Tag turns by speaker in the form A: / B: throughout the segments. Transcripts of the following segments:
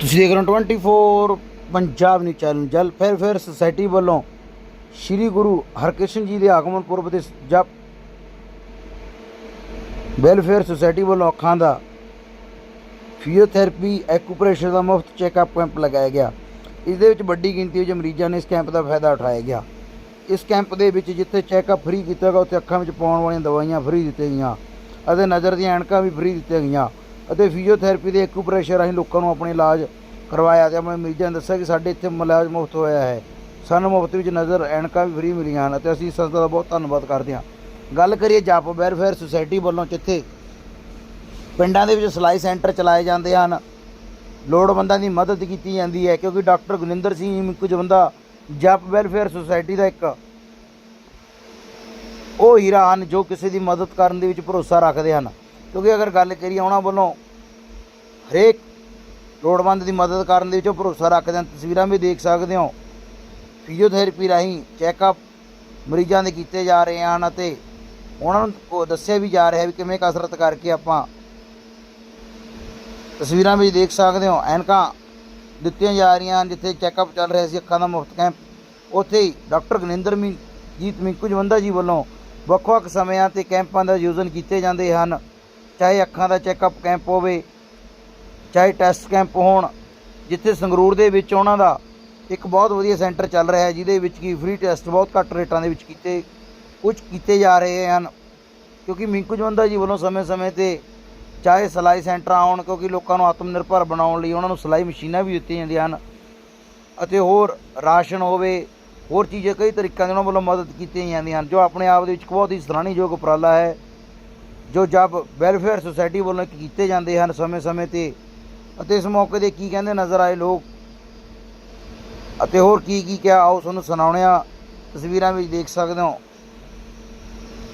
A: ਤੁਸੀਂ ਦੇਖ ਰਹੇ ਹੋ 24 ਪੰਜਾਬ ਨਿਊਜ਼ ਚੈਨਲ ਜਲ ਫੇਅਰ ਸੁਸਾਇਟੀ ਵੱਲੋਂ ਸ੍ਰੀ ਗੁਰੂ ਹਰਕ੍ਰਿਸ਼ਨ ਜੀ ਦੇ ਆਗਮਨ ਪੁਰਬ ਦੇ ਜਪ। ਵੈਲਫੇਅਰ ਸੁਸਾਇਟੀ ਵੱਲੋਂ ਅੱਖਾਂ ਦਾ ਫਿਜ਼ੀਓਥੈਰੇਪੀ ਐਕੂਪ੍ਰੈਸ਼ਰ ਦਾ ਮੁਫਤ ਚੈੱਕਅਪ ਕੈਂਪ ਲਗਾਇਆ ਗਿਆ। ਇਸ ਦੇ ਵਿੱਚ ਵੱਡੀ ਗਿਣਤੀ ਵਿੱਚ ਮਰੀਜ਼ਾਂ ਨੇ ਇਸ ਕੈਂਪ ਦਾ ਫਾਇਦਾ ਉਠਾਇਆ ਗਿਆ। ਇਸ ਕੈਂਪ ਦੇ ਵਿੱਚ ਜਿੱਥੇ ਚੈੱਕਅਪ ਫ੍ਰੀ ਕੀਤਾ ਗਿਆ, ਉੱਥੇ ਅੱਖਾਂ ਵਿੱਚ ਪਾਉਣ ਵਾਲੀਆਂ ਦਵਾਈਆਂ ਫ੍ਰੀ ਦਿੱਤੀਆਂ ਗਈਆਂ ਅਤੇ ਨਜ਼ਰ ਦੀਆਂ ਐਨਕਾਂ ਵੀ ਫ੍ਰੀ ਦਿੱਤੀਆਂ ਗਈਆਂ। ਅਤੇ ਫਿਜ਼ੀਓਥੈਰੇਪੀ ਦੇ ਐਕੂਪ੍ਰੈਸ਼ਰ ਰਾਹੀਂ ਲੋਕਾਂ ਨੂੰ ਆਪਣੇ ਇਲਾਜ ਕਰਵਾਇਆ ਤੇ ਆਪਣੇ ਮਰੀਜ਼ਾਂ ਨੇ ਦੱਸਿਆ ਕਿ ਸਾਡੇ ਇੱਥੇ ਮਲਾਜ ਮੁਫਤ ਹੋਇਆ ਹੈ। ਸਾਨੂੰ ਮੁਫਤ ਵਿੱਚ ਨਜ਼ਰ, ਐਨਕਾਂ ਵੀ ਫ੍ਰੀ ਮਿਲੀਆਂ ਹਨ ਅਤੇ ਅਸੀਂ ਸੰਸਥਾ ਦਾ ਬਹੁਤ ਧੰਨਵਾਦ ਕਰਦੇ ਹਾਂ। ਗੱਲ ਕਰੀਏ ਜਪ ਵੈਲਫੇਅਰ ਸੁਸਾਇਟੀ ਵੱਲੋਂ ਜਿੱਥੇ ਪਿੰਡਾਂ ਦੇ ਵਿੱਚ ਸਿਲਾਈ ਸੈਂਟਰ ਚਲਾਏ ਜਾਂਦੇ ਹਨ, ਲੋੜਵੰਦਾਂ ਦੀ ਮਦਦ ਕੀਤੀ ਜਾਂਦੀ ਹੈ ਕਿਉਂਕਿ ਡਾਕਟਰ ਗੁਰਿੰਦਰ ਸਿੰਘ ਕੁਝ ਬੰਦਾ ਜਪ ਵੈਲਫੇਅਰ ਸੁਸਾਇਟੀ ਦਾ ਇੱਕ ਉਹ ਹੀਰਾ ਹਨ ਜੋ ਕਿਸੇ ਦੀ ਮਦਦ ਕਰਨ ਦੇ ਵਿੱਚ ਭਰੋਸਾ ਰੱਖਦੇ ਹਨ। ਕਿਉਂਕਿ ਅਗਰ ਗੱਲ ਕਰੀਏ ਉਹਨਾਂ ਵੱਲੋਂ ਹਰੇਕ ਲੋੜਵੰਦ ਦੀ ਮਦਦ ਕਰਨ ਦੇ ਵਿੱਚ ਭਰੋਸਾ ਰੱਖਦੇ ਹਨ ਤਸਵੀਰਾਂ ਵੀ ਦੇਖ ਸਕਦੇ ਹੋ। ਫਿਜ਼ੀਓਥੈਰੇਪੀ ਰਾਹੀਂ ਚੈੱਕਅਪ ਮਰੀਜ਼ਾਂ ਦੇ ਕੀਤੇ ਜਾ ਰਹੇ ਹਨ ਅਤੇ ਉਹਨਾਂ ਨੂੰ ਦੱਸਿਆ ਵੀ ਜਾ ਰਿਹਾ ਵੀ ਕਿਵੇਂ ਕਸਰਤ ਕਰਕੇ ਆਪਾਂ ਤਸਵੀਰਾਂ ਵਿੱਚ ਦੇਖ ਸਕਦੇ ਹੋ। ਐਨਕਾਂ ਦਿੱਤੀਆਂ ਜਾ ਰਹੀਆਂ ਹਨ, ਜਿੱਥੇ ਚੈੱਕਅਪ ਚੱਲ ਰਿਹਾ ਸੀ ਅੱਖਾਂ ਦਾ ਮੁਫਤ ਕੈਂਪ ਉੱਥੇ ਹੀ ਡਾਕਟਰ ਗਨਿੰਦਰ ਮੀ, ਜੀਤ ਮਿੰਕੂ ਜਵੰਦਾ ਜੀ ਵੱਲੋਂ ਵੱਖ-ਵੱਖ ਸਮਿਆਂ ਤੇ ਕੈਂਪਾਂ ਦਾ ਆਯੋਜਨ ਕੀਤੇ ਜਾਂਦੇ ਹਨ। ਚਾਹੇ ਅੱਖਾਂ ਦਾ ਚੈੱਕਅਪ ਕੈਂਪ ਹੋਵੇ, ਚਾਹੇ ਟੈਸਟ ਕੈਂਪ ਹੋਣ, ਜਿੱਥੇ ਸੰਗਰੂਰ ਦੇ ਵਿੱਚ ਉਹਨਾਂ ਦਾ ਇੱਕ ਬਹੁਤ ਵਧੀਆ ਸੈਂਟਰ ਚੱਲ ਰਿਹਾ ਹੈ, ਜਿਹਦੇ ਵਿੱਚ ਕੀ ਫ੍ਰੀ ਟੈਸਟ ਬਹੁਤ ਘੱਟ ਰੇਟਾਂ ਦੇ ਵਿੱਚ ਕੀਤੇ ਕੁਝ ਕੀਤੇ ਜਾ ਰਹੇ ਹਨ। ਕਿਉਂਕਿ ਮਿੰਕੂ ਜਵੰਦਾ ਜੀ ਵੱਲੋਂ ਸਮੇਂ-ਸਮੇਂ ਤੇ ਚਾਹੇ ਸਿਲਾਈ ਸੈਂਟਰ ਆਉਣ, ਕਿਉਂਕਿ ਲੋਕਾਂ ਨੂੰ ਆਤਮ ਨਿਰਭਰ ਬਣਾਉਣ ਲਈ ਉਹਨਾਂ ਨੂੰ ਸਿਲਾਈ ਮਸ਼ੀਨਾਂ ਵੀ ਦਿੱਤੀਆਂ ਜਾਂਦੀਆਂ ਹਨ, ਅਤੇ ਹੋਰ ਰਾਸ਼ਨ ਹੋਵੇ, ਹੋਰ ਚੀਜ਼ਾਂ ਕਈ ਤਰੀਕਿਆਂ ਦੇ ਉਹਨਾਂ ਵੱਲੋਂ ਮਦਦ ਕੀਤੀਆਂ ਜਾਂਦੀਆਂ ਹਨ, ਜੋ ਆਪਣੇ ਆਪ ਦੇ ਵਿੱਚ ਬਹੁਤ ਹੀ ਸਰਾਹਣੀਯੋਗ ਉਪਰਾਲਾ ਹੈ। ਜੋ ਜਬ ਵੈਲਫੇਅਰ ਸੁਸਾਇਟੀ ਵੱਲੋਂ ਕੀਤੇ ਜਾਂਦੇ ਹਨ ਸਮੇਂ-ਸਮੇਂ ਤੇ, ਅਤੇ ਇਸ ਮੌਕੇ ਤੇ ਕੀ ਕਹਿੰਦੇ ਨਜ਼ਰ ਆਏ ਲੋਕ? ਅਤੇ ਹੋਰ ਕੀ ਕੀ ਕਿਹਾ? ਆਓ ਤੁਹਾਨੂੰ ਸੁਣਾਉਂਦੇ ਤਸਵੀਰਾਂ ਵਿੱਚ ਦੇਖ ਸਕਦੇ ਹੋ।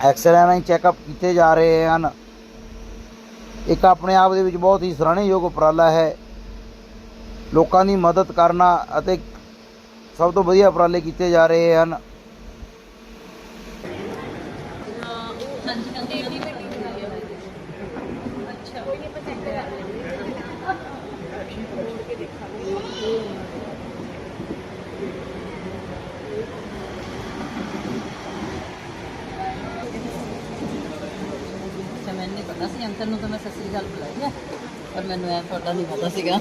A: ਐਕਸਰੇ ਰਾਹੀਂ ਚੈੱਕਅਪ ਕੀਤੇ ਜਾ ਰਹੇ ਹਨ। ਇੱਕ ਆਪਣੇ ਆਪ ਦੇ ਵਿੱਚ ਬਹੁਤ ਹੀ ਸਰਾਹਣਯੋਗ ਉਪਰਾਲਾ ਹੈ। ਲੋਕਾਂ ਦੀ ਮਦਦ ਕਰਨਾ ਅਤੇ ਸਭ ਤੋਂ ਵਧੀਆ ਉਪਰਾਲੇ ਕੀਤੇ ਜਾ ਰਹੇ ਹਨ
B: ਹਾਂਜੀ ਹਾਂਜੀ ਇੰਨੀ ਵੱਡੀ ਹੋਈ ਹੈ ਅੱਛਾ ਕੋਈ ਨਹੀਂ ਆਪਾਂ ਚੈੱਕ ਕਰਾ ਅੱਛਾ ਮੈਨੂੰ ਨਹੀਂ ਪਤਾ ਸੀ, ਅੰਕਲ ਨੂੰ ਤਾਂ ਮੈਂ ਸਤਿ ਗੱਲ ਬੁਲਾਈ ਆ, ਪਰ ਮੈਨੂੰ ਐ ਤੁਹਾਡਾ ਨਹੀਂ ਪਤਾ ਸੀਗਾ।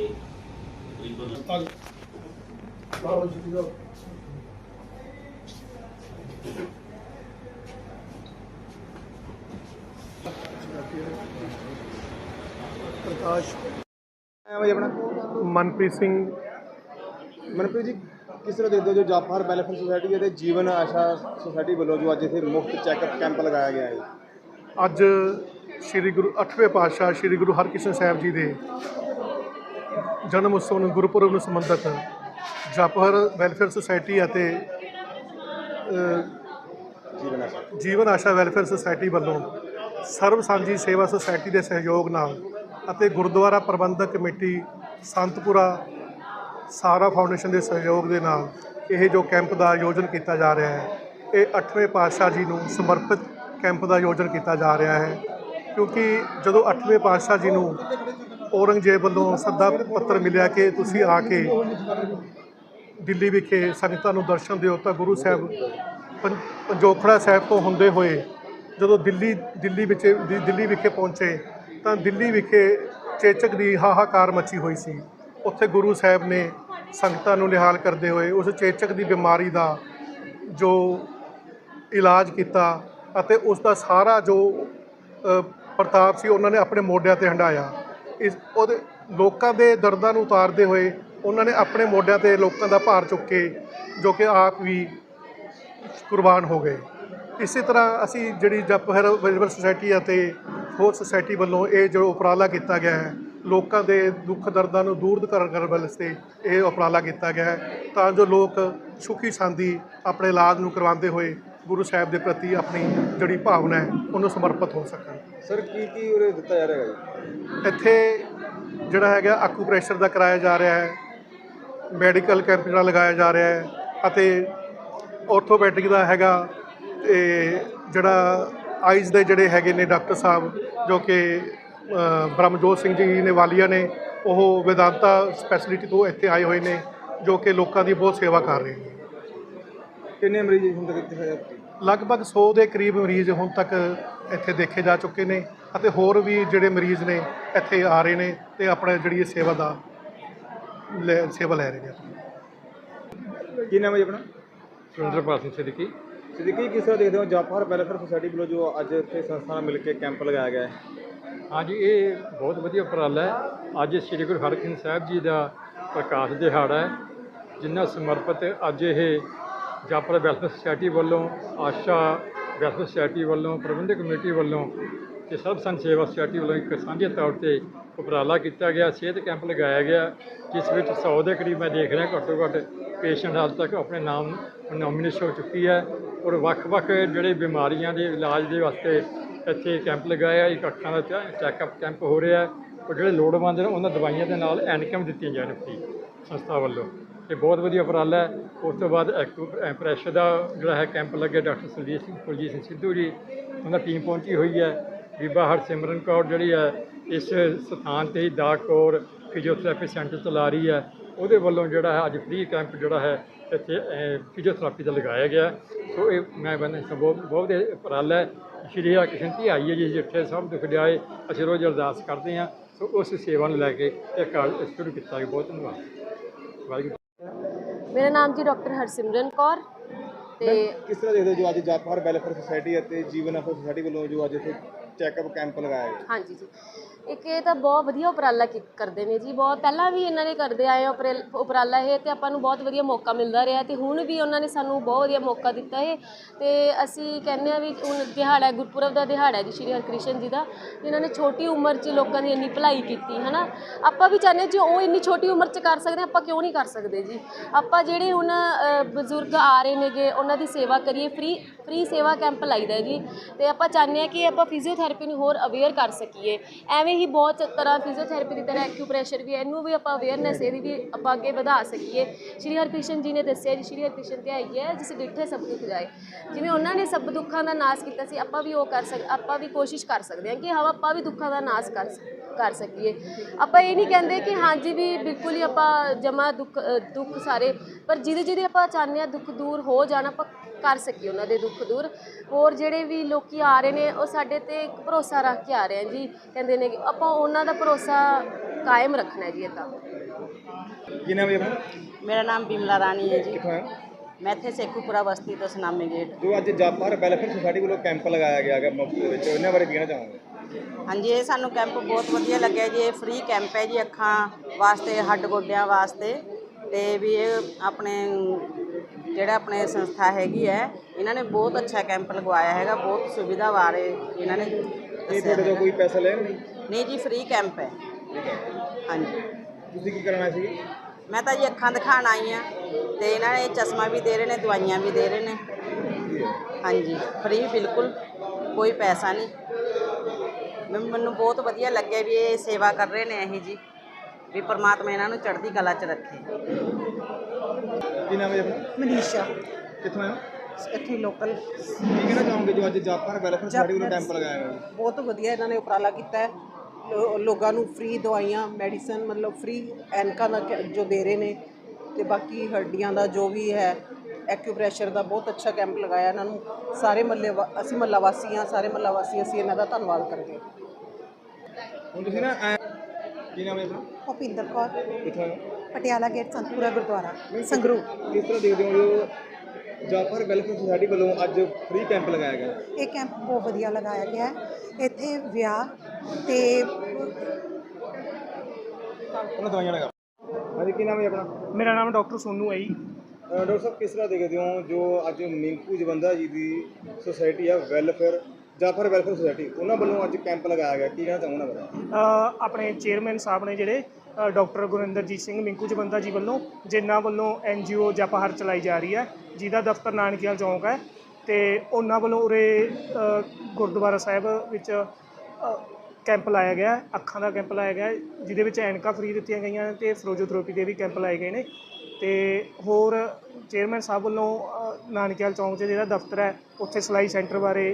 C: ਜੀ ਪ੍ਰਕਾਸ਼
D: ਆਪਣਾ
E: ਮਨਪ੍ਰੀਤ ਸਿੰਘ।
D: ਮਨਪ੍ਰੀਤ ਜੀ ਕਿਸ ਤਰ੍ਹਾਂ ਦੇਖਦੇ ਹੋ ਜੋ ਜਾਫਰ ਵੈਲਫੇਅਰ ਸੁਸਾਇਟੀ ਅਤੇ ਜੀਵਨ ਆਸ਼ਾ ਸੁਸਾਇਟੀ ਵੱਲੋਂ ਜੋ ਅੱਜ ਇੱਥੇ ਮੁਫਤ ਚੈੱਕਅਪ ਕੈਂਪ ਲਗਾਇਆ ਗਿਆ ਹੈ?
E: ਅੱਜ ਸ੍ਰੀ ਗੁਰੂ 8ਵੇਂ ਪਾਤਸ਼ਾਹ ਸ੍ਰੀ ਗੁਰੂ ਹਰਕ੍ਰਿਸ਼ਨ ਸਾਹਿਬ ਜੀ ਦੇ ਜਨਮ ਉਤਸਵ ਨੂੰ ਗੁਰਪੁਰਬ ਨੂੰ ਸੰਬੰਧਿਤ ਜਪਹਰ ਵੈਲਫੇਅਰ ਸੁਸਾਇਟੀ ਅਤੇ
D: ਜੀਵਨ ਆਸ਼ਾ
E: ਜੀਵਨ ਆਸ਼ਾ ਵੈਲਫੇਅਰ ਸੁਸਾਇਟੀ ਵੱਲੋਂ ਸਰਬ ਸਾਂਝੀ ਸੇਵਾ ਸੁਸਾਇਟੀ ਦੇ ਸਹਿਯੋਗ ਨਾਲ ਅਤੇ ਗੁਰਦੁਆਰਾ ਪ੍ਰਬੰਧਕ ਕਮੇਟੀ ਸੰਤਪੁਰਾ ਸਾਰਾ ਫਾਊਂਡੇਸ਼ਨ ਦੇ ਸਹਿਯੋਗ ਦੇ ਨਾਲ ਇਹ ਜੋ ਕੈਂਪ ਦਾ ਆਯੋਜਨ ਕੀਤਾ ਜਾ ਰਿਹਾ ਹੈ, ਇਹ 8ਵੇਂ ਪਾਤਸ਼ਾਹ ਜੀ ਨੂੰ ਸਮਰਪਿਤ ਕੈਂਪ ਦਾ ਆਯੋਜਨ ਕੀਤਾ ਜਾ ਰਿਹਾ ਹੈ। ਕਿਉਂਕਿ ਜਦੋਂ 8ਵੇਂ ਪਾਤਸ਼ਾਹ ਜੀ ਨੂੰ ਔਰੰਗਜ਼ੇਬ ਵੱਲੋਂ ਸੱਦਾ ਪੱਤਰ ਮਿਲਿਆ ਕਿ ਤੁਸੀਂ ਆ ਕੇ ਦਿੱਲੀ ਵਿਖੇ ਸੰਗਤਾਂ ਨੂੰ ਦਰਸ਼ਨ ਦਿਓ ਤਾਂ ਗੁਰੂ ਸਾਹਿਬ ਪੰ- ਪੰਜੋਖੜਾ ਸਾਹਿਬ ਤੋਂ ਹੁੰਦੇ ਹੋਏ ਜਦੋਂ ਦਿੱਲੀ ਦਿੱਲੀ ਵਿੱਚ ਦਿੱਲੀ ਵਿਖੇ ਪਹੁੰਚੇ ਤਾਂ ਦਿੱਲੀ ਵਿਖੇ ਚੇਚਕ ਦੀ ਹਾਹਾਕਾਰ ਮੱਚੀ ਹੋਈ ਸੀ। ਉੱਥੇ ਗੁਰੂ ਸਾਹਿਬ ਨੇ ਸੰਗਤਾਂ ਨੂੰ ਨਿਹਾਲ ਕਰਦੇ ਹੋਏ ਉਸ ਚੇਚਕ ਦੀ ਬਿਮਾਰੀ ਦਾ ਜੋ ਇਲਾਜ ਕੀਤਾ ਅਤੇ ਉਸ ਦਾ ਸਾਰਾ ਜੋ ਪ੍ਰਤਾਪ ਸੀ, ਉਹਨਾਂ ਨੇ ਆਪਣੇ ਮੋਢਿਆਂ ਤੇ ਹੰਢਾਇਆ। ਇਸ ਉਹਦੇ ਲੋਕਾਂ ਦੇ ਦਰਦਾਂ ਨੂੰ ਉਤਾਰਦੇ ਹੋਏ ਉਹਨਾਂ ਨੇ ਆਪਣੇ ਮੋਢਿਆਂ ਤੇ ਲੋਕਾਂ ਦਾ ਭਾਰ ਚੁੱਕ ਕੇ ਜੋ ਕਿ ਆਪ ਵੀ ਕੁਰਬਾਨ ਹੋ ਗਏ। ਇਸੇ ਤਰ੍ਹਾਂ ਅਸੀਂ ਜਿਹੜੀ ਜਪਹਰ ਵੈਲਫੇਅਰ ਸੁਸਾਇਟੀ ਅਤੇ ਹੋਰ ਸੁਸਾਇਟੀ ਵੱਲੋਂ ਇਹ ਜੋ ਉਪਰਾਲਾ ਕੀਤਾ ਗਿਆ ਹੈ, ਲੋਕਾਂ ਦੇ ਦੁੱਖ ਦਰਦਾਂ ਨੂੰ ਦੂਰ ਕਰਨ ਵਾਸਤੇ ਇਹ ਉਪਰਾਲਾ ਕੀਤਾ ਗਿਆ ਹੈ ਤਾਂ ਜੋ ਲੋਕ ਸੁਖੀ ਸ਼ਾਂਤੀ ਆਪਣੇ ਇਲਾਜ ਨੂੰ ਕਰਵਾਉਂਦੇ ਹੋਏ ਗੁਰੂ ਸਾਹਿਬ ਦੇ ਪ੍ਰਤੀ ਆਪਣੀ ਜਿਹੜੀ ਭਾਵਨਾ ਹੈ ਉਹਨੂੰ ਸਮਰਪਿਤ ਹੋ ਸਕਣ।
D: ਸਰ ਕੀ ਕੀ ਉਰੇ ਦਿੱਤਾ ਜਾ ਰਿਹਾ ਹੈ?
E: ਇੱਥੇ ਜਿਹੜਾ ਹੈਗਾ ਆਕੂਪ੍ਰੈਸ਼ਰ ਦਾ ਕਰਾਇਆ ਜਾ ਰਿਹਾ ਹੈ ਮੈਡੀਕਲ ਕੈਂਪ ਜਿਹੜਾ ਲਗਾਇਆ ਜਾ ਰਿਹਾ ਹੈ ਅਤੇ ਆਰਥੋਪੈਡਿਕ ਦਾ ਹੈਗਾ ਤੇ ਜਿਹੜਾ ਆਈਜ਼ ਦੇ ਜਿਹੜੇ ਹੈਗੇ ਨੇ ਡਾਕਟਰ ਸਾਹਿਬ ਜੋ ਕਿ ਬ੍ਰਹਮਜੋਤ ਸਿੰਘ ਜੀ ਨੇ ਵਾਲੀਆ ਨੇ ਉਹ ਵਿਦਾਂਤਾ ਸਪੈਸ਼ਲਿਟੀ ਤੋਂ ਇੱਥੇ ਆਏ ਹੋਏ ਨੇ ਜੋ ਕਿ ਲੋਕਾਂ ਦੀ ਬਹੁਤ ਸੇਵਾ ਕਰ ਰਹੇ ਨੇ।
D: ਕਿੰਨੇ ਮਰੀਜ਼ ਹੁਣ ਤੱਕ ਇੱਥੇ ਹੋਏ ਆ?
E: ਲਗਭਗ 100 ਦੇ ਕਰੀਬ ਮਰੀਜ਼ ਹੁਣ ਤੱਕ ਇੱਥੇ ਦੇਖੇ ਜਾ ਚੁੱਕੇ ਨੇ ਅਤੇ ਹੋਰ ਵੀ ਜਿਹੜੇ ਮਰੀਜ਼ ਨੇ ਇੱਥੇ ਆ ਰਹੇ ਨੇ ਤੇ ਆਪਣਾ ਜਿਹੜੀ ਇਹ ਸੇਵਾ ਦਾ ਲੈ- ਸੇਵਾ ਲੈ ਰਹੇ ਨੇ।
D: ਕੀ ਨਾਮ ਹੈ ਜੀ ਆਪਣਾ?
F: ਸੁਰਿੰਦਰਪਾਲ ਸਿੰਘ ਸਿੱਦੀਕੀ
D: ਸਿੱਦੀਕੀ ਕਿਸ ਤਰ੍ਹਾਂ ਦੇਖਦੇ ਹੋ? ਜਪਹਰ ਵੈਲਫੇਅਰ ਸੁਸਾਇਟੀ ਵੱਲੋਂ ਜੋ ਅੱਜ ਇੱਥੇ ਸੰਸਥਾ ਨਾਲ ਮਿਲ ਕੇ ਕੈਂਪ ਲਗਾਇਆ ਗਿਆ ਹੈ।
F: ਹਾਂਜੀ ਇਹ ਬਹੁਤ ਵਧੀਆ ਉਪਰਾਲਾ ਹੈ। ਅੱਜ ਸ੍ਰੀ ਗੁਰੂ ਹਰਗੋਬਿੰਦ ਸਾਹਿਬ ਜੀ ਦਾ ਪ੍ਰਕਾਸ਼ ਦਿਹਾੜਾ ਹੈ ਜਿਨ੍ਹਾਂ ਸਮਰਪਿਤ ਅੱਜ ਇਹ ਜਾਪਰ ਵੈਲਫੇਅਰ ਸੁਸਾਇਟੀ ਵੱਲੋਂ, ਆਸ਼ਾ ਵੈਲਫੇਅਰ ਸੁਸਾਇਟੀ ਵੱਲੋਂ, ਪ੍ਰਬੰਧਕ ਕਮੇਟੀ ਵੱਲੋਂ ਤੇ ਸਭ ਸੰਤ ਸੇਵਾ ਸੁਸਾਇਟੀ ਵੱਲੋਂ ਇੱਕ ਸਾਂਝੇ ਤੌਰ ਤੇ ਉਪਰਾਲਾ ਕੀਤਾ ਗਿਆ, ਸਿਹਤ ਕੈਂਪ ਲਗਾਇਆ ਗਿਆ, ਜਿਸ ਵਿੱਚ 100 ਦੇ ਕਰੀਬ ਮੈਂ ਦੇਖ ਰਿਹਾ, ਘੱਟੋ ਘੱਟ ਪੇਸ਼ੈਂਟ ਹਾਲ ਤੱਕ ਆਪਣੇ ਨਾਮ ਨੋਮੀਨੇਸ਼ਨ ਹੋ ਚੁੱਕੀ ਹੈ ਔਰ ਵੱਖ-ਵੱਖ ਜਿਹੜੇ ਬਿਮਾਰੀਆਂ ਦੇ ਇਲਾਜ ਦੇ ਵਾਸਤੇ ਇੱਥੇ ਕੈਂਪ ਲਗਾਇਆ, ਇੱਕ ਅੱਖਾਂ ਦਾ ਚੈੱਕਅਪ ਕੈਂਪ ਹੋ ਰਿਹਾ ਔਰ ਜਿਹੜੇ ਲੋੜਵੰਦ ਨੇ, ਉਹਨਾਂ ਦਵਾਈਆਂ ਦੇ ਨਾਲ ਐਨਕਮ ਦਿੱਤੀਆਂ ਜਾ ਰਹੀ ਸੰਸਥਾ ਵੱਲੋਂ। ਇਹ ਬਹੁਤ ਵਧੀਆ ਉਪਰਾਲਾ ਹੈ। ਉਸ ਤੋਂ ਬਾਅਦ ਪ੍ਰੈਸ਼ਰ ਦਾ ਜਿਹੜਾ ਹੈ ਕੈਂਪ ਲੱਗਿਆ ਡਾਕਟਰ ਸੁਰਜੀਤ ਸਿੰਘ, ਕੁਲਜੀਤ ਸਿੰਘ ਸਿੱਧੂ ਜੀ, ਉਹਨਾਂ ਟੀਮ ਪਹੁੰਚੀ ਹੋਈ ਹੈ। ਬੀਬਾ ਹਰਸਿਮਰਨ ਕੌਰ ਜਿਹੜੀ ਹੈ, ਇਸ ਸਥਾਨ ਤੇ ਹੀ ਦਾ ਕੌਰ ਫਿਜ਼ੀਓਥੈਰੇਪੀ ਸੈਂਟਰ ਚਲਾ ਰਹੀ ਹੈ। ਉਹਦੇ ਵੱਲੋਂ ਜਿਹੜਾ ਹੈ ਅੱਜ ਫ੍ਰੀ ਕੈਂਪ ਜਿਹੜਾ ਹੈ, ਇੱਥੇ ਫਿਜ਼ੀਓਥੈਰੇਪੀ ਦਾ ਲਗਾਇਆ ਗਿਆ। ਸੋ ਇਹ ਮੈਂ ਬੰਦੇ ਬਹੁਤ ਬਹੁਤ ਇਹ ਉਪਰਾਲਾ ਹੈ। ਸ਼੍ਰੀ ਹਰਿਕ੍ਰਿਸ਼ਨ ਧੀ ਆਈ ਹੈ ਜੀ, ਜਿੱਥੇ ਸਭ ਦੁੱਖ ਜਾਏ ਅਸੀਂ ਰੋਜ਼ ਅਰਦਾਸ ਕਰਦੇ ਹਾਂ। ਸੋ ਉਸ ਸੇਵਾ ਨੂੰ ਲੈ ਕੇ ਇਹ ਕਾਰਜ ਸ਼ੁਰੂ ਕੀਤਾ ਗਿਆ। ਬਹੁਤ ਧੰਨਵਾਦ। ਵਾਹਿਗੁਰੂ
G: ਮੇਰਾ ਨਾਮ ਜੀ ਡਾਕਟਰ ਹਰਸਿਮਰਨ ਕੌਰ ਤੇ
D: ਕਿਸ ਤਰ੍ਹਾਂ ਦੇਖਦੇ ਹੋ ਜੋ ਅੱਜ ਜਪਹਰ ਵੈਲਫੇਅਰ ਸੁਸਾਇਟੀ ਅਤੇ ਜੀਵਨ ਅਫਰ ਸੁਸਾਇਟੀ ਵੱਲੋਂ ਜੋ ਅੱਜ ਇੱਥੇ ਚੈੱਕਅਪ ਕੈਂਪ ਲਗਾਇਆ ਗਿਆ?
G: ਹਾਂਜੀ ਜੀ। ਇੱਕ ਇਹ ਤਾਂ ਬਹੁਤ ਵਧੀਆ ਉਪਰਾਲਾ ਕੀ- ਕਰਦੇ ਨੇ ਜੀ ਬਹੁਤ ਪਹਿਲਾਂ ਵੀ ਇਹਨਾਂ ਨੇ ਕਰਦੇ ਆਏ ਆ ਉਪਰੇ- ਉਪਰਾਲਾ ਇਹ ਤੇ ਆਪਾਂ ਨੂੰ ਬਹੁਤ ਵਧੀਆ ਮੌਕਾ ਮਿਲਦਾ ਰਿਹਾ ਤੇ ਹੁਣ ਵੀ ਉਹਨਾਂ ਨੇ ਸਾਨੂੰ ਬਹੁਤ ਵਧੀਆ ਮੌਕਾ ਦਿੱਤਾ ਹੈ ਤੇ ਅਸੀਂ ਕਹਿੰਦੇ ਆ ਵੀ ਹੁਣ ਦਿਹਾੜਾ ਹੈ, ਗੁਰਪੁਰਬ ਦਾ ਦਿਹਾੜਾ ਹੈ ਜੀ ਸ਼੍ਰੀ ਹਰਕ੍ਰਿਸ਼ਨ ਜੀ ਦਾ ਜਿਨ੍ਹਾਂ ਨੇ ਛੋਟੀ ਉਮਰ 'ਚ ਲੋਕਾਂ ਦੀ ਇੰਨੀ ਭਲਾਈ ਕੀਤੀ ਹੈ ਨਾ ਆਪਾਂ ਵੀ ਚਾਹੁੰਦੇ ਜੇ ਉਹ ਇੰਨੀ ਛੋਟੀ ਉਮਰ 'ਚ ਕਰ ਸਕਦੇ ਆਪਾਂ ਕਿਉਂ ਨਹੀਂ ਕਰ ਸਕਦੇ ਜੀ? ਆਪਾਂ ਜਿਹੜੇ ਹੁਣ ਅ, ਬਜ਼ੁਰਗ ਆ ਰਹੇ ਨੇਗੇ ਉਹਨਾਂ ਦੀ ਸੇਵਾ ਕਰੀਏ ਫ੍ਰੀ ਫ੍ਰੀ ਸੇਵਾ ਕੈਂਪ ਲਾਈਦਾ ਜੀ। ਤੇ ਆਪਾਂ ਚਾਹੁੰਦੇ ਆ ਕਿ ਆਪਾਂ ਫਿਜ਼ੀਓਥੈਰੇਪੀ ਨੂੰ ਹੋਰ ਅਵੇਅਰ ਕਰ ਸਕੀਏ। ਐਵੇਂ ਹੀ ਬਹੁਤ ਤਰ੍ਹਾਂ ਫਿਜ਼ੀਓਥੈਰੇਪੀ ਦੀ ਤਰ੍ਹਾਂ ਐਕਿਊਪ੍ਰੈਸ਼ਰ ਵੀ ਹੈ, ਇਹਨੂੰ ਵੀ ਆਪਾਂ ਅਵੇਅਰਨੈਸ ਇਹਦੀ ਵੀ ਆਪਾਂ ਅੱਗੇ ਵਧਾ ਸਕੀਏ। ਸ਼੍ਰੀ ਹਰਕ੍ਰਿਸ਼ਨ ਜੀ ਨੇ ਦੱਸਿਆ ਜੀ, ਸ਼੍ਰੀ ਹਰਕ੍ਰਿਸ਼ਨ ਤੇ ਆਈ ਹੈ, ਜਿਸ ਡਿੱਠੇ ਸਭ ਦੁੱਖ ਜਾਏ। ਜਿਵੇਂ ਉਹਨਾਂ ਨੇ ਸਭ ਦੁੱਖਾਂ ਦਾ ਨਾਸ਼ ਕੀਤਾ ਸੀ, ਆਪਾਂ ਵੀ ਉਹ ਕਰ ਸਕ, ਆਪਾਂ ਵੀ ਕੋਸ਼ਿਸ਼ ਕਰ ਸਕਦੇ ਹਾਂ ਕਿ ਹਾਂ, ਆਪਾਂ ਵੀ ਦੁੱਖਾਂ ਦਾ ਨਾਸ਼ ਕਰ ਸਕੀਏ। ਕਰ ਸਕੀਏ। ਆਪਾਂ ਇਹ ਨਹੀਂ ਕਹਿੰਦੇ ਕਿ ਹਾਂਜੀ ਵੀ ਬਿਲਕੁਲ ਹੀ ਆਪਾਂ ਜਮਾ ਦੁੱਖ ਦੁੱਖ ਸਾਰੇ ਪਰ ਜਿਹਦੇ ਜਿਹਦੇ ਆਪਾਂ ਚਾਹੁੰਦੇ ਆ ਦੁੱਖ ਦੂਰ ਹੋ ਜਾਣਾ ਆਪਾਂ ਕਰ ਸਕੀਏ ਉਹਨਾਂ ਦੇ ਦੁੱਖ ਦੂਰ। ਹੋਰ ਜਿਹੜੇ ਵੀ ਲੋਕੀ ਆ ਰਹੇ ਨੇ ਉਹ ਸਾਡੇ ਤੇ ਇੱਕ ਭਰੋਸਾ ਰੱਖ ਕੇ ਆ ਰਹੇ ਆ ਜੀ। ਕਹਿੰਦੇ ਨੇ ਕਿ ਆਪਾਂ ਉਹਨਾਂ ਦਾ ਭਰੋਸਾ ਕਾਇਮ ਰੱਖਣਾ ਹੈ ਜੀ ਇਦਾਂ
D: ਕੀ ਨਾਮ ਹੈ ਆਪਣਾ?
H: ਮੇਰਾ ਨਾਮ ਬਿਮਲਾ ਰਾਣੀ ਹੈ ਜੀ।
D: ਕਿੱਥੋਂ ਹੈ?
H: ਮੈਂ ਇੱਥੇ ਸੇਖੂਪੁਰਾ ਬਸਤੀ ਤੋਂ ਸੁਨਾਮੀ ਗੇਟ।
D: ਜੋ ਅੱਜ ਜਪਹਰ ਵੈਲਫੇਅਰ ਸੁਸਾਇਟੀ ਵੱਲੋਂ ਕੈਂਪ ਲਗਾਇਆ ਗਿਆ ਹੈ ਮੁਫਤ ਦੇ ਵਿੱਚ ਇਹਨਾਂ ਬਾਰੇ ਕੀ ਕਹਿਣਾ ਚਾਹੋਗੇ?
H: ਹਾਂਜੀ ਇਹ ਸਾਨੂੰ ਕੈਂਪ ਬਹੁਤ ਵਧੀਆ ਲੱਗਿਆ ਜੀ ਇਹ ਫ੍ਰੀ ਕੈਂਪ ਹੈ ਜੀ ਅੱਖਾਂ ਵਾਸਤੇ ਹੱਡ ਗੋਡਿਆਂ ਵਾਸਤੇ। ਤੇ ਵੀ ਇਹ ਆਪਣੇ ਜਿਹੜਾ ਆਪਣੇ ਸੰਸਥਾ ਹੈਗੀ ਹੈ ਇਹਨਾਂ ਨੇ ਬਹੁਤ ਅੱਛਾ ਕੈਂਪ ਲਗਵਾਇਆ ਹੈਗਾ ਬਹੁਤ ਸੁਵਿਧਾ ਬਾਰੇ ਇਹਨਾਂ ਨੇ ਦੱਸਿਆ
D: ਤੁਹਾਡੇ ਤੋਂ। ਕੋਈ ਪੈਸਾ ਲੈਣ ਨਹੀਂ
H: ਨਹੀਂ ਜੀ ਫ੍ਰੀ ਕੈਂਪ ਹੈ। ਹਾਂਜੀ।
D: ਤੁਸੀਂ ਕੀ ਕਰਨਾ ਸੀ?
H: ਮੈਂ ਤਾਂ ਜੀ ਅੱਖਾਂ ਦਿਖਾਣ ਆਈ ਆ ਤੇ ਇਹਨਾਂ ਨੇ ਚਸ਼ਮਾ ਵੀ ਦੇ ਰਹੇ ਨੇ ਦਵਾਈਆਂ ਵੀ ਦੇ ਰਹੇ ਨੇ। ਹਾਂਜੀ ਫ੍ਰੀ ਬਿਲਕੁਲ ਕੋਈ ਪੈਸਾ ਨਹੀਂ। ਮੈਂ- ਮੈਨੂੰ ਬਹੁਤ ਵਧੀਆ ਲੱਗਿਆ ਵੀ ਇਹ ਸੇਵਾ ਕਰ ਰਹੇ ਨੇ ਇਹ ਜੀ ਵੀ ਪ੍ਰਮਾਤਮਾ ਇਹਨਾਂ ਨੂੰ ਚੜ੍ਹਦੀ ਕਲਾ 'ਚ ਰੱਖੇ।
D: ਕੀ ਨਾਮ ਹੈ ਜੀ ਆਪਣਾ?
I: ਮਨੀਸ਼ਾ।
D: ਕਿੱਥੋਂ ਆਏ ਹੋ?
I: ਇੱਥੇ ਲੋਕਲ
D: ਕੀ ਕਹਿਣਾ ਚਾਹੋਗੇ ਜੋ ਅੱਜ ਜਪਹਰ ਵੈਲਫੇਅਰ ਸੁਸਾਇਟੀ ਵੱਲੋਂ ਕੈਂਪ ਲਗਾਇਆ ਗਿਆ ਹੈ
I: ਬਹੁਤ ਵਧੀਆ ਇਹਨਾਂ ਨੇ ਉਪਰਾਲਾ ਕੀਤਾ ਹੈ। ਲੋ- ਲੋਕਾਂ ਨੂੰ ਫ੍ਰੀ ਦਵਾਈਆਂ ਮੈਡੀਸਨ ਮਤਲਬ ਫ੍ਰੀ ਐਨਕਾਂ ਦਾ ਕ- ਜੋ ਦੇ ਰਹੇ ਨੇ ਤੇ ਬਾਕੀ ਹੱਡੀਆਂ ਦਾ ਜੋ ਵੀ ਹੈ ਐਕਿਊਪ੍ਰੈਸ਼ਰ ਦਾ ਬਹੁਤ ਅੱਛਾ ਕੈਂਪ ਲਗਾਇਆ ਇਹਨਾਂ ਨੂੰ ਸਾਰੇ ਮੱਲੇ ਅਸੀਂ ਮੱਲਾ ਵਾਸੀ ਹਾਂ ਸਾਰੇ ਮੱਲਾ ਵਾਸੀ ਅਸੀਂ ਇਹਨਾਂ ਦਾ ਧੰਨਵਾਦ ਕਰਦੇ ਹਾਂ।
D: ਹੁਣ ਤੁਸੀਂ ਨਾ ਐਂ- ਕੀ ਨਾਮ ਹੈ ਆਪਣਾ?
I: ਭੁਪਿੰਦਰ ਕੌਰ।
D: ਕਿੱਥੋਂ ਆਏ ਹੋ?
I: ਪਟਿਆਲਾ ਗੇਟ ਸੰਤਪੁਰਾ ਗੁਰਦੁਆਰਾ ਸੰਗਰੂ।
D: ਕਿਸ ਤਰ੍ਹਾਂ ਦੇਖਦੇ ਹੋ ਜੋ ਜਪਹਰ ਵੈਲਫੇਅਰ ਸੁਸਾਇਟੀ ਵੱਲੋਂ ਅੱਜ ਫ੍ਰੀ ਕੈਂਪ ਲਗਾਇਆ ਗਿਆ? ਹੈ?
I: ਇਹ ਕੈਂਪ ਬਹੁਤ ਵਧੀਆ ਲਗਾਇਆ ਗਿਆ ਹੈ। ਇੱਥੇ ਵਿਆਹ ਤੇ
D: ਉਹਨਾਂ ਦਵਾਈਆਂ ਲਗਾ। ਹਾਂਜੀ ਕੀ ਨਾਮ ਹੈ ਆਪਣਾ?
J: ਮੇਰਾ ਨਾਮ ਡਾਕਟਰ ਸੋਨੂ ਹੈ ਜੀ।
D: ਡਾਕਟਰ ਸਾਹਿਬ, ਕਿਸ ਤਰ੍ਹਾਂ ਦੇਖਦੇ ਹੋ ਜੋ ਅੱਜ ਮਿੰਕੂ ਜਵੰਦਾ ਜੀ ਦੀ ਸੋਸਾਇਟੀ ਆ ਵੈਲਫੇਅਰ ਜਾਫਰ ਵੈਲਫੇਅਰ ਸੁਸਾਇਟੀ ਉਹਨਾਂ ਵੱਲੋਂ ਅੱਜ ਕੈਂਪ ਲਗਾਇਆ ਗਿਆ? ਕੀ ਕਹਿਣਾ ਚਾਹੁੰਦਾ ਉਹਨਾਂ
J: ਆਪਣੇ ਚੇਅਰਮੈਨ ਸਾਹਿਬ ਨੇ ਜਿਹੜੇ ਡਾਕਟਰ ਗੁਰਿੰਦਰਜੀਤ ਸਿੰਘ ਮਿੰਕੂ ਜਵੰਦਾ ਜੀ ਵੱਲੋਂ, ਜਿਨ੍ਹਾਂ ਵੱਲੋਂ ਐਨਜੀਓ ਜਪਹਰ ਚਲਾਈ ਜਾ ਰਹੀ ਹੈ, ਜਿਹਦਾ ਦਫ਼ਤਰ ਨਾਨਕੀਵਾਲ ਚੌਂਕ ਹੈ, ਤੇ ਉਹਨਾਂ ਵੱਲੋਂ ਉਰੇ ਗੁਰਦੁਆਰਾ ਸਾਹਿਬ ਵਿੱਚ ਕੈਂਪ ਲਾਇਆ ਗਿਆ ਅੱਖਾਂ ਦਾ ਕੈਂਪ ਲਾਇਆ ਗਿਆ ਜਿਹਦੇ ਵਿੱਚ ਐਨਕਾਂ ਫ੍ਰੀ ਦਿੱਤੀਆਂ ਗਈਆਂ ਨੇ ਤੇ ਫਿਜ਼ੀਓਥੈਰੇਪੀ ਦੇ ਵੀ ਕੈਂਪ ਲਾਏ ਗਏ ਨੇ। ਤੇ ਹੋਰ ਚੇਅਰਮੈਨ ਸਾਹਿਬ ਵੱਲੋਂ ਅ, ਨਾਨਕੀਵਾਲ ਚੌਂਕ 'ਚ ਜਿਹੜਾ ਦਫ਼ਤਰ ਹੈ ਉੱਥੇ ਸਿਲਾਈ ਸੈਂਟਰ ਬਾਰੇ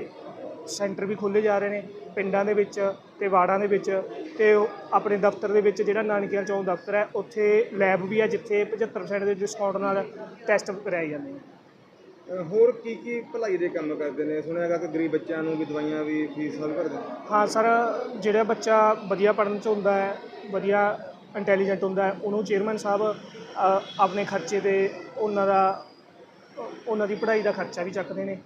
J: ਸੈਂਟਰ ਵੀ ਖੋਲ੍ਹੇ ਜਾ ਰਹੇ ਨੇ ਪਿੰਡਾਂ ਦੇ ਵਿੱਚ ਤੇ ਵਾਰਡਾਂ ਦੇ ਵਿੱਚ ਤੇ ਆਪਣੇ ਦਫ਼ਤਰ ਦੇ ਵਿੱਚ ਜਿਹੜਾ ਨਾਨਕੀਵਾਲ ਚੌਂਕ ਦਫ਼ਤਰ ਹੈ ਉੱਥੇ ਲੈਬ ਵੀ ਹੈ ਜਿੱਥੇ 75% ਦੇ ਡਿਸਕਾਊਂਟ ਨਾਲ ਟੈਸਟ ਕਰਾਏ ਜਾਂਦੇ ਨੇ।
D: ਹੋਰ ਕੀ ਕੀ ਭਲਾਈ ਦੇ ਕੰਮ ਕਰਦੇ ਨੇ? ਸੁਣਿਆ ਹੈਗਾ ਕਿ ਗਰੀਬ ਬੱਚਿਆਂ ਨੂੰ ਵੀ ਦਵਾਈਆਂ ਵੀ ਫੀਸ ਭਰਦੇ ਨੇ।
J: ਹਾਂ ਸਰ ਜਿਹੜਾ ਬੱਚਾ ਵਧੀਆ ਪੜ੍ਹਨ 'ਚ ਹੁੰਦਾ ਹੈ ਵਧੀਆ ਇੰਟੈਲੀਜੈਂਟ ਹੁੰਦਾ ਉਹਨੂੰ ਚੇਅਰਮੈਨ ਸਾਹਿਬ ਆਪਣੇ ਖਰਚੇ ਤੇ ਉਹਨਾਂ ਦਾ, ਉਹਨਾਂ ਦੀ ਪੜ੍ਹਾਈ ਦਾ ਖਰਚਾ ਵੀ ਚੱਕਦੇ ਨੇ।